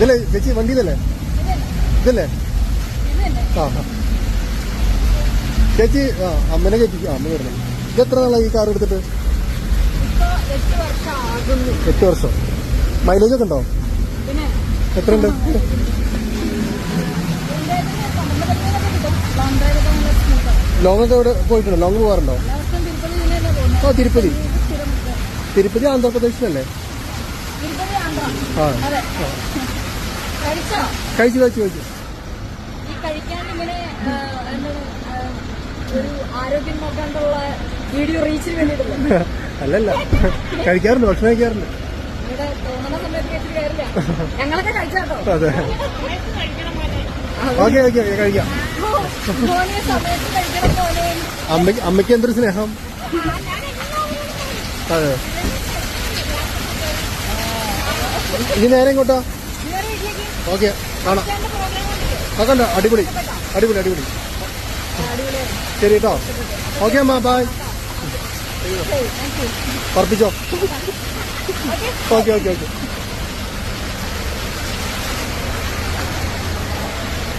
വണ്ടി ഇതല്ലേ ഇതല്ലേ? ആ. ചേച്ചി ആ അമ്മനെ കയറ്റി അമ്മ വരുന്നു. ഇത് എത്ര നാളായി ഈ കാർ എടുത്തിട്ട്? എട്ട് വർഷം. മൈലേജ് ഒക്കെ ഉണ്ടോ? എത്ര ഉണ്ട് ലോങ് ഒക്കെ ഇവിടെ പോയിട്ടുണ്ടോ? ലോങ് പോകാറുണ്ടോ ഓ തിരുപ്പതി. തിരുപ്പതി ആന്ധ്രാപ്രദേശിലല്ലേ? ആ. കഴിച്ചോ? കഴിച്ചു കഴിച്ചു അല്ലല്ല. കഴിക്കാറുണ്ട് ഭക്ഷണം കഴിക്കാറുണ്ട്. അതെ. ഓക്കെ ഓക്കെ കഴിക്കാം. അമ്മയ്ക്ക് അമ്മയ്ക്ക് എന്തൊരു സ്നേഹം? അതെ. ഇനി നേരെ ഇങ്ങോട്ടോ ഓക്കെ കാണാം. അതല്ല അടിപൊളി അടിപൊളി അടിപൊളി. ശരി കേട്ടോ ഓക്കെ അമ്മ ബായ് പറപ്പിച്ചോ. Okay okay okay.